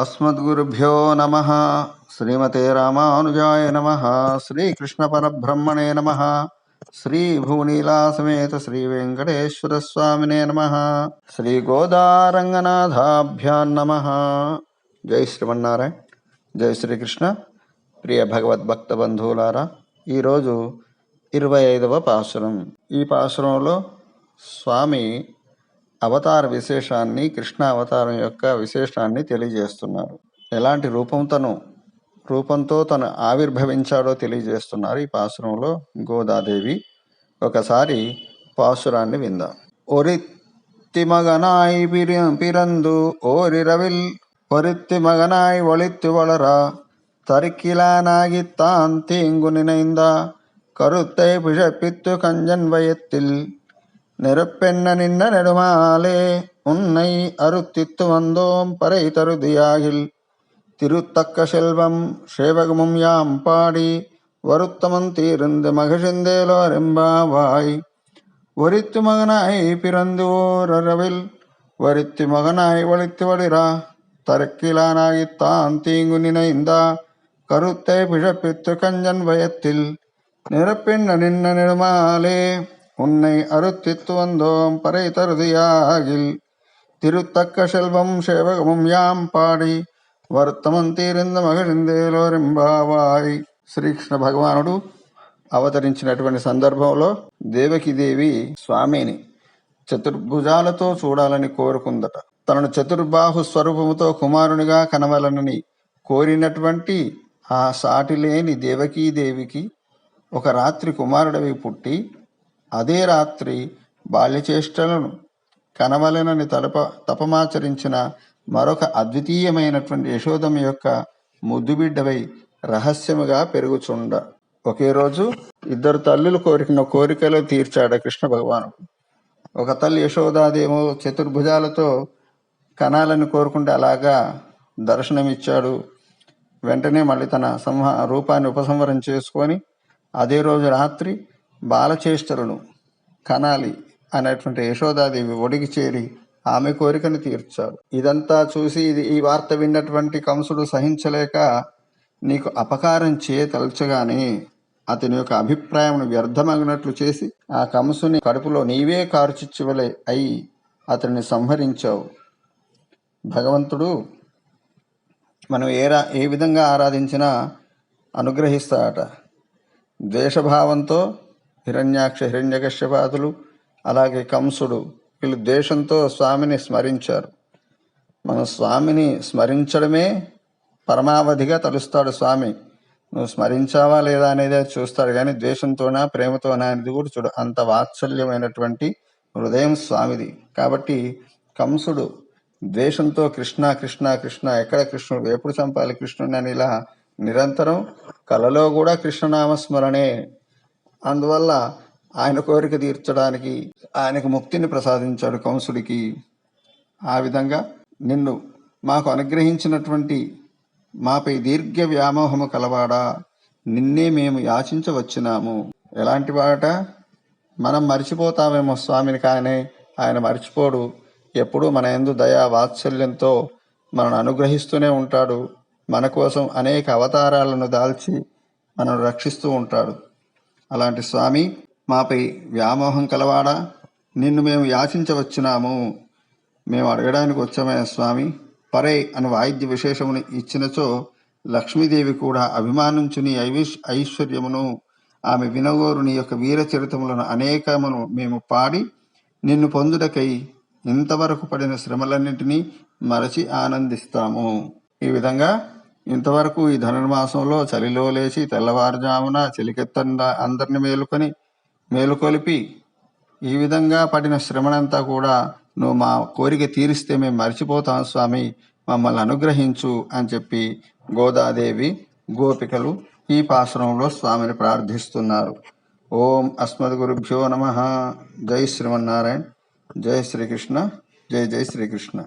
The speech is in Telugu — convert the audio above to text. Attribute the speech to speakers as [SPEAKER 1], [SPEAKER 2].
[SPEAKER 1] అస్మద్గురుభ్యో నమ. శ్రీమతే రామానుజాయ నమ. శ్రీకృష్ణపరబ్రహ్మణే నమ. శ్రీ భూనీలాసమేత శ్రీ వెంకటేశ్వర స్వామినే నమ. శ్రీ గోదారంగనాథాభ్యాన్ నమ. జై శ్రీమన్నారాయణ. జై శ్రీకృష్ణ. ప్రియ భగవద్భక్త బంధువులారా ఈరోజు ఇరవై ఐదవ పాసురం ఈ పాసురంలో స్వామి అవతార విశేషాన్ని కృష్ణ అవతారం యొక్క విశేషాన్ని తెలియజేస్తున్నారు. ఎలాంటి రూపంతో రూపంతో తను ఆవిర్భవించాడో తెలియజేస్తున్నారు ఈ పాసురంలో గోదాదేవి. ఒకసారి పాసురాన్ని విందాం. ఒరిత్తి మగనాయి పిరి పిరందు ఓరి రవిల్ ఒరిత్తి మగనాయ్ ఒళిత్తి వలరా తరికిలా నాగి தீங்கு నినైందా కరుత్తై பிழப்பித்து కంజన్ வயத்தில் நெருப்பெண்ண நின்ன நெடுமாலே? உன்னை அறுத்தித்து வந்தோம் பறை தருதியாகில். திருத்தக்க செல்வம் சேவகமும் யாம் பாடி வருத்தமன் தீர்ந்து மகிழ்ந்தேலோரெம்பாவாய் ஒரித்து மகனாய் பிறந்து ஓர் அரவில் வரித்து மகனாய் ஒழித்து வடிரா தரக்கிலானாகித்தான் தீங்கு நினைந்தா கருத்தை பிழப்பித்து கஞ்சன் பயத்தில் நிரப்பின் நின்ன நெடுமாலே? உன்னை அறுத்தித்து வந்தோம் பறை தருதியாகில் திருத்தக்க செல்வம் சேவகமும் யாம் పాడి వర్తమంతీరింద మగరిందేలోరింబావాయ్ శ్రీకృష్ణ భగవానుడు అవతరించినటువంటి సందర్భంలో దేవకిదేవి స్వామిని చతుర్భుజాలతో చూడాలని కోరుకుందట తనను చతుర్బాహు స్వరూపముతో కుమారునిగా కనవలనని కోరినటువంటి ఆ సాటి లేని దేవకీదేవికి ఒక రాత్రి కుమారుడివి పుట్టి అదే రాత్రి బాల్యచేష్టలను కనవలెనని తలప తపమాచరించిన మరొక అద్వితీయమైనటువంటి యశోదమ్మ యొక్క ముద్దుబిడ్డవై రహస్యముగా పెరుగుచుండ. ఒకే రోజు ఇద్దరు తల్లులు కోరికిన కోరికలు తీర్చాడు కృష్ణ భగవాను ఒక తల్లి యశోదాదేమో చతుర్భుజాలతో కనాలని కోరుకుంటే అలాగా దర్శనమిచ్చాడు. వెంటనే మళ్ళీ తన సంహ రూపాన్ని ఉపసంహరం చేసుకొని అదే రోజు రాత్రి బాలచేష్టలను కనాలి అనేటువంటి యశోదాదేవి ఒడికి చేరి ఆమె కోరికను తీర్చాడు ఇదంతా చూసి ఇది ఈ వార్త విన్నటువంటి కంసుడు సహించలేక నీకు అపకారం చేయతలచగానే అతని యొక్క అభిప్రాయం వ్యర్థమగినట్లు చేసి ఆ కంసుని కడుపులో నీవే కారుచిచ్చువలే అయి అతన్ని సంహరించావు. భగవంతుడు మనం ఏ రా ఏ విధంగా ఆరాధించినా అనుగ్రహిస్తాడట. ద్వేషభావంతో హిరణ్యాక్ష హిరణ్యకశ్యపాదులు అలాగే కంసుడు వీళ్ళు ద్వేషంతో స్వామిని స్మరించారు. మన స్వామిని స్మరించడమే పరమావధిగా తలుస్తాడు స్వామి. నువ్వు స్మరించావా లేదా అనేది చూస్తాడు. కానీ ద్వేషంతోనా ప్రేమతోనా అనేది కూడా చూడు. అంత వాత్సల్యమైనటువంటి హృదయం స్వామిది. కాబట్టి కంసుడు ద్వేషంతో కృష్ణ కృష్ణ కృష్ణ ఎక్కడ కృష్ణుడు ఎప్పుడు చంపాలి కృష్ణుని అని ఇలా నిరంతరం కలలో కూడా కృష్ణనామస్మరణే అందువల్ల ఆయన కోరిక తీర్చడానికి ఆయనకు ముక్తిని ప్రసాదించాడు కంసుడికి ఆ విధంగా నిన్ను మాకు అనుగ్రహించినటువంటి మాపై దీర్ఘ వ్యామోహము కలవాడా? నిన్నే మేము యాచించవచ్చినాము. ఎలాంటి వాట మనం మర్చిపోతామేమో స్వామిని కానీ ఆయన మర్చిపోడు. ఎప్పుడూ మన ఎందు దయా వాత్సల్యంతో మనను అనుగ్రహిస్తూనే ఉంటాడు. మన కోసం అనేక అవతారాలను దాల్చి మనను రక్షిస్తూ ఉంటాడు. అలాంటి స్వామి మాపై వ్యామోహం కలవాడా? నిన్ను మేము యాచించవచ్చున్నాము మేము అడగడానికి వచ్చామే స్వామి. పరే అని వాయిద్య విశేషమును ఇచ్చినచో లక్ష్మీదేవి కూడా అభిమానించు నీ ఐవిష్ ఐశ్వర్యమును ఆమె వినగోరు నీ యొక్క వీర చరితములను అనేకమును మేము పాడి నిన్ను పొందుటకై ఇంతవరకు పడిన శ్రమలన్నింటినీ మరచి ఆనందిస్తాము. ఈ విధంగా ఇంతవరకు ఈ ధనుర్మాసంలో చలిలో లేచి తెల్లవారుజామున చలికెత్తండ అందరిని మేలుకొని మేలుకొలిపి ఈ విధంగా పడిన శ్రమనంతా కూడా నువ్వు మా కోరిక తీరిస్తే మేము మర్చిపోతాం స్వామి మమ్మల్ని అనుగ్రహించు అని చెప్పి గోదాదేవి గోపికలు ఈ పాశ్రమంలో స్వామిని ప్రార్థిస్తున్నారు. ఓం అస్మద్ గురుభ్యో నమ. జై శ్రీమన్నారాయణ. జై శ్రీకృష్ణ. జై జై శ్రీకృష్ణ.